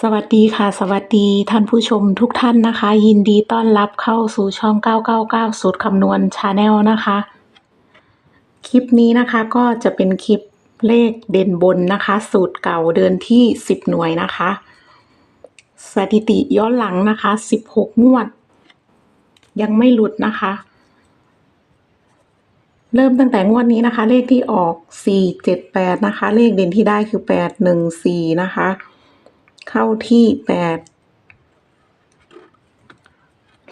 สวัสดีค่ะ สวัสดีท่านผู้ชมทุกท่านนะคะ ยินดีต้อนรับเข้าสู่ช่อง 999 สูตรคำนวณชาแนลนะคะ คลิปนี้นะคะก็จะเป็นคลิปเลขเด่นบนนะคะ สูตรเก่าเดือนที่ 10 หน่วยนะคะ สถิติย้อนหลังนะคะ 16 งวด ยังไม่หลุดนะคะ เริ่มตั้งแต่งวดนี้นะคะ เลขที่ออก 478 นะคะ เลขเด่นที่ได้คือ 814 นะคะ เข้าที่แปด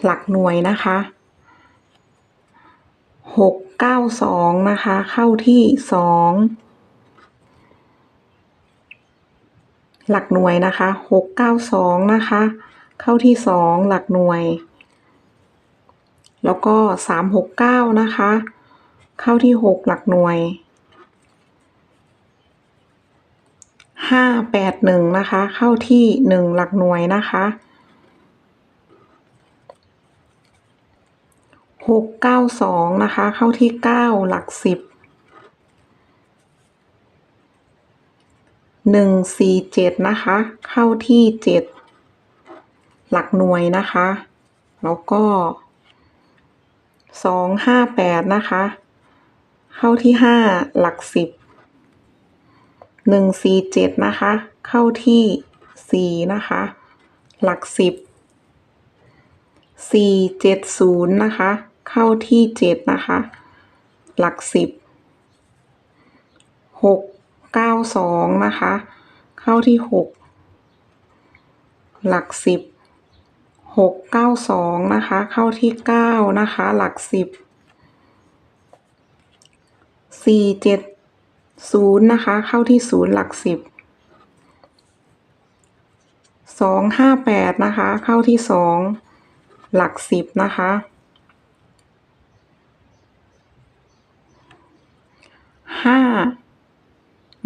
หลักหน่วยนะคะหกเก้าสองนะคะ เข้าที่สองหลักหน่วยนะคะหกเก้าสองนะคะ เข้าที่สองหลักหน่วย แล้วก็สามหกเก้านะคะ เข้าที่หกหลักหน่วย ห้าแปดหนึ่งนะคะ เข้าที่หนึ่งหลักหน่วยนะคะหกเก้าสองนะคะ เข้าที่เก้าหลักสิบหนึ่งสี่เจ็ดนะคะ เข้าที่เจ็ดหลักหน่วยนะคะ แล้วก็สองห้าแปดนะคะ เข้าที่ห้าหลักสิบ หนึ่งสี่เจ็ดนะคะ เข้าที่สี่นะคะ หลักสิบสี่เจ็ดศูนย์นะคะ เข้าที่เจ็ดนะคะ หลักสิบหกเก้าสองนะคะ เข้าที่หกหลักสิบหกเก้าสองนะคะ เข้าที่เก้านะคะ หลักสิบสี่เจ็ด ศูนย์นะคะ เข้าที่ศูนย์หลักสิบสองห้าแปดนะคะ เข้าที่สองหลักสิบนะคะห้า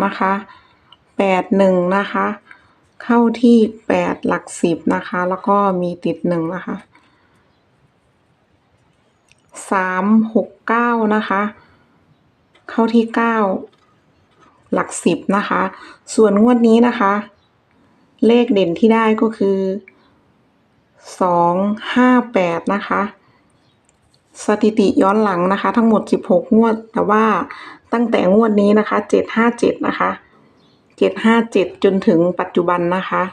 นะคะแปดหนึ่งนะคะ เข้าที่แปดหลักสิบนะคะ แล้วก็มีติดหนึ่งนะคะสามหกเก้านะคะ เข้าที่เก้า หลักสิบนะคะ ส่วนงวดนี้นะคะ เลขเด่นที่ได้ก็คือสองห้าแปดนะคะ สถิติย้อนหลังนะคะ ทั้งหมดสิบหกงวด แต่ว่าตั้งแต่งวดนี้นะคะเจ็ดห้าเจ็ดนะคะเจ็ดห้าเจ็ดจนถึงปัจจุบันนะคะ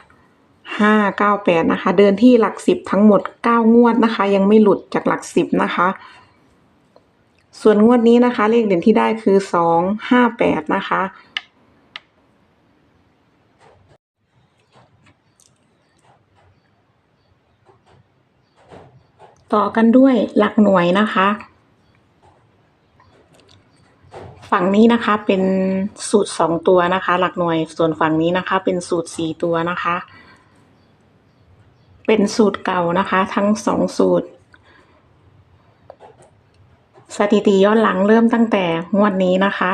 ห้าเก้าแปดนะคะ เดินที่หลักสิบทั้งหมดเก้างวดนะคะ ยังไม่หลุดจากหลักสิบนะคะ ส่วนงวดนี้นะคะ เลขเด่นที่ได้คือสองห้าแปดนะคะ ต่อกันด้วยหลักหน่วยนะคะ ฝั่งนี้นะคะเป็นสูตรสองตัวนะคะ หลักหน่วยส่วนฝั่งนี้นะคะ เป็นสูตรสี่ตัวนะคะ เป็นสูตรเก่านะคะ ทั้งสองสูตร สถิติย้อนหลังเริ่มตั้งแต่งวดนี้นะคะ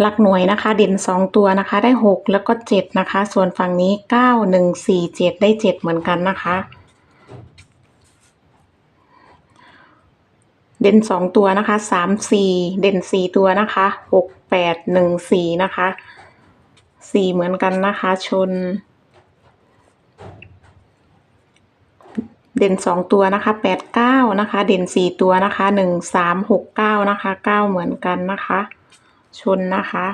หลักหน่วยนะคะ เด่นสองตัวนะคะได้หกแล้วก็เจ็ดนะคะ ส่วนฝั่งนี้เก้าหนึ่งสี่เจ็ดได้เจ็ดเหมือนกันนะคะ เด่นสองตัวนะคะสามสี่เด่นสี่ตัวนะคะหกแปดหนึ่งสี่นะคะสี่เหมือนกันนะคะชน เด่นสองตัวนะคะแปดเก้านะคะ เด่นสี่ตัวนะคะหนึ่งสามหกเก้านะคะเก้าเหมือนกันนะคะ ชนนะคะ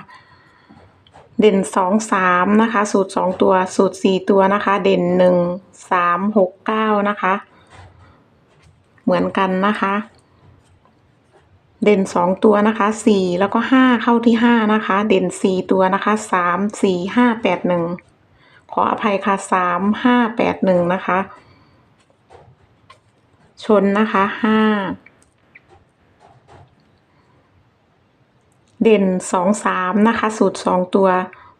เด่นสองสามนะคะ สูตรสองตัว สูตรสี่ตัวนะคะ เด่นหนึ่งสามหกเก้านะคะ เหมือนกันนะคะ เด่นสองตัวนะคะสี่แล้วก็ห้าเข้าที่ห้านะคะ เด่นสี่ตัวนะคะสามสี่ห้าแปดหนึ่งขออภัยค่ะสามห้าแปดหนึ่งนะคะ ชนนะคะห้าเด่นสองสามนะคะสูตรสองตัว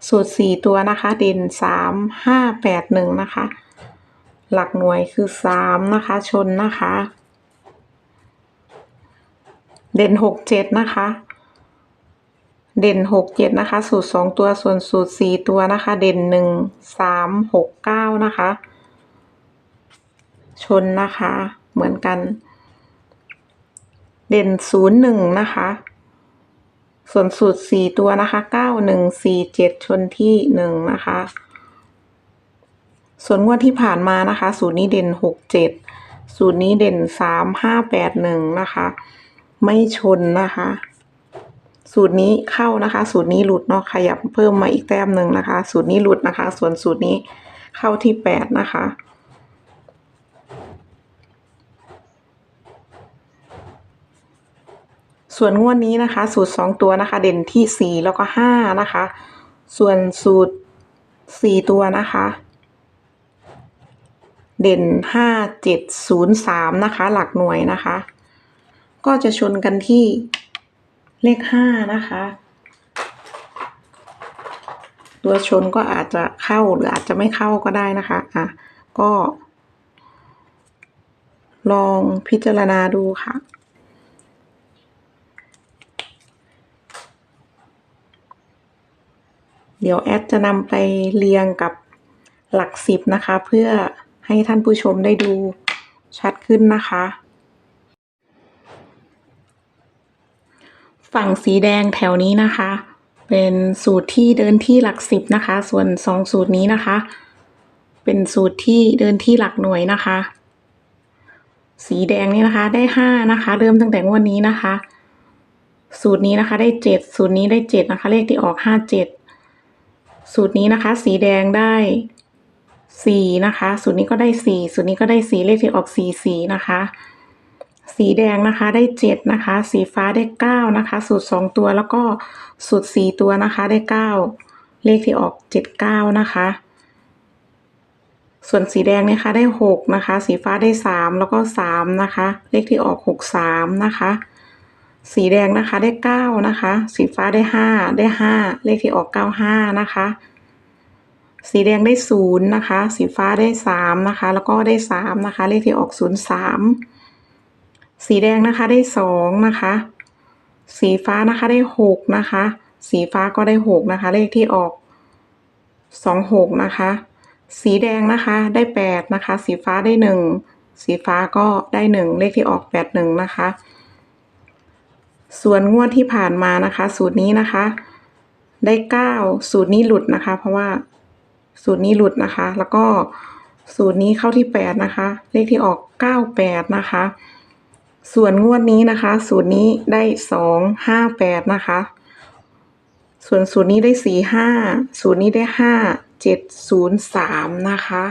สูตรสี่ตัวนะคะ เด่นสามห้าแปดหนึ่งนะคะ หลักหน่วยคือสามนะคะชนนะคะ เด่นหกเจ็ดนะคะเด่นหกเจ็ดนะคะ สูตรสองตัวส่วนสูตรสี่ตัวนะคะ เด่นหนึ่งสามหกเก้านะคะ ชนนะคะ เหมือนกัน เด่นศูนย์หนึ่งนะคะ ส่วนสูตรสี่ตัวนะคะเก้าหนึ่งสี่เจ็ดชนที่หนึ่งนะคะ ส่วนงวดที่ผ่านมานะคะ สูตรนี้เด่นหกเจ็ดสูตรนี้เด่นสามห้าแปดหนึ่งนะคะ ไม่ชนนะคะสูตรนี้เข้านะคะ สูตรนี้หลุดเนาะขยับเพิ่มมาอีกแต้มหนึ่งนะคะ สูตรนี้หลุดนะคะ ส่วนสูตรนี้เข้าที่แปดนะคะ ส่วนงวดนี้นะคะ สูตรสองตัวนะคะ เด่นที่สี่แล้วก็ห้านะคะ ส่วนสูตรสี่ตัวนะคะ เด่นห้าเจ็ดศูนย์สามนะคะ หลักหน่วยนะคะ ก็จะชนกันที่เลขห้านะคะ ตัวชนก็อาจจะเข้าหรืออาจจะไม่เข้าก็ได้นะคะอะก็ ลองพิจารณาดูค่ะ เดี๋ยวแอดจะนำไปเรียงกับหลักสิบนะคะ เพื่อให้ท่านผู้ชมได้ดูชัดขึ้นนะคะ ฝั่งสีแดงแถวนี้นะคะ เป็นสูตรที่เดินที่หลักสิบนะคะ ส่วนสองสูตรนี้นะคะ เป็นสูตรที่เดินที่หลักหน่วยนะคะ สีแดงนี่นะคะได้ห้านะคะ เริ่มตั้งแต่งวดนี้นะคะ สูตรนี้นะคะได้เจ็ดสูตรนี้ได้เจ็ดนะคะ เลขที่ออกห้าเจ็ด สูตรนี้นะคะ สีแดงได้สี่นะคะ สูตรนี้ก็ได้สี่สูตรนี้ก็ได้สี่เลขที่ออกสี่สีนะคะ สีแดงนะคะได้เจ็ดนะคะ สีฟ้าได้เก้านะคะ สูตรสองตัวแล้วก็สูตรสี่ตัวนะคะได้เก้าเลขที่ออกเจ็ดเก้านะคะ ส่วนสีแดงนะคะได้หกนะคะ สีฟ้าได้สามแล้วก็สามนะคะ เลขที่ออกหกสามนะคะ สีแดงนะคะได้เก้านะคะ สีฟ้าได้ห้าได้ห้าเลขที่ออกเก้าห้านะคะ สีแดงได้ศูนย์นะคะ สีฟ้าได้สามนะคะ แล้วก็ได้สามนะคะ เลขที่ออกศูนย์สามสีแดงนะคะได้สองนะคะ สีฟ้านะคะได้หกนะคะ สีฟ้าก็ได้หกนะคะ เลขที่ออกสองหกนะคะ สีแดงนะคะได้แปดนะคะ สีฟ้าได้หนึ่งสีฟ้าก็ได้หนึ่งเลขที่ออกแปดหนึ่งนะคะ ส่วนงวดที่ผ่านมานะคะ สูตรนี้นะคะ ได้เก้าสูตรนี้หลุดนะคะ เพราะว่าสูตรนี้หลุดนะคะ แล้วก็สูตรนี้เข้าที่แปดนะคะ เลขที่ออกเก้าแปดนะคะ ส่วนงวดนี้นะคะ สูตรนี้ได้สองห้าแปดนะคะ ส่วนสูตรนี้ได้สี่ห้าสูตรนี้ได้ห้าเจ็ดศูนย์สามนะคะ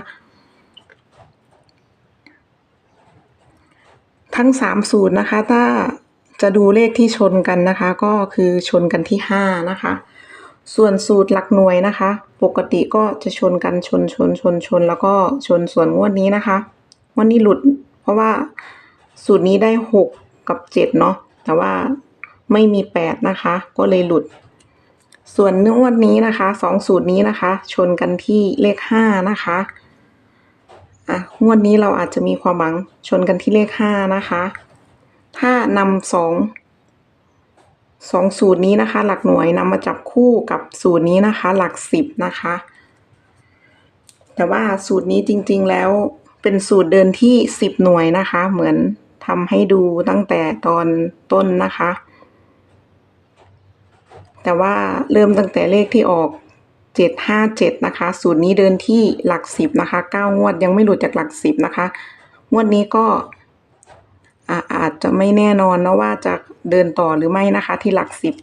ทั้งสามสูตรนะคะ ถ้า จะดูเลขที่ชนกันนะคะ ก็คือชนกันที่ห้านะคะ ส่วนสูตรหลักหน่วยนะคะ ปกติก็จะชนกันชนชนชนชน แล้วก็ชนส่วนงวดนี้นะคะงวดนี้หลุด เพราะว่าสูตรนี้ได้หกกับเจ็ดเนาะแต่ว่าไม่มีแปดนะคะ ก็เลยหลุด ส่วนงวดนี้นะคะสองสูตรนี้นะคะ ชนกันที่เลขห้านะคะอะงวดนี้เราอาจจะมีความหวังชนกันที่เลขห้านะคะ ถ้านำสองสองสูตรนี้นะคะ หลักหน่วยนำมาจับคู่กับสูตรนี้นะคะ หลักสิบนะคะ แต่ว่าสูตรนี้จริง ๆแล้วเป็นสูตรเดินที่สิบหน่วยนะคะ เหมือนทำให้ดูตั้งแต่ตอนต้นนะคะ แต่ว่าเริ่มตั้งแต่เลขที่ออกเจ็ดห้าเจ็ดนะคะ สูตรนี้เดินที่หลักสิบนะคะเก้างวดยังไม่หลุดจากหลักสิบนะคะ งวดนี้ก็ อาอาจจะไม่แน่นอนนะว่าจะเดินต่อหรือไม่นะคะ ที่หลักสิบ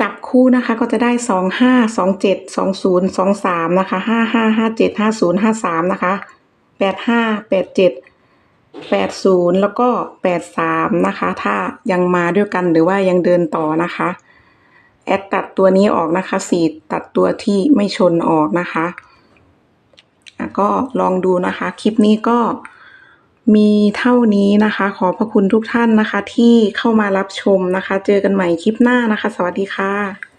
จับคู่นะคะก็จะได้สองห้าสองเจ็ดสองศูนย์สองสามนะคะห้าห้าห้าเจ็ดห้าศูนย์ห้าสามนะคะแปดห้าแปดเจ็ดแปดศูนย์แล้วก็แปดสามนะคะ ถ้ายังมาด้วยกันหรือว่ายังเดินต่อนะคะ แอดตัดตัวนี้ออกนะคะสี่ตัดตัวที่ไม่ชนออกนะคะ ก็ลองดูนะคะ คลิปนี้ก็มีเท่านี้นะคะ ขอพระคุณทุกท่านนะคะ ที่เข้ามารับชมนะคะ เจอกันใหม่คลิปหน้านะคะ สวัสดีค่ะ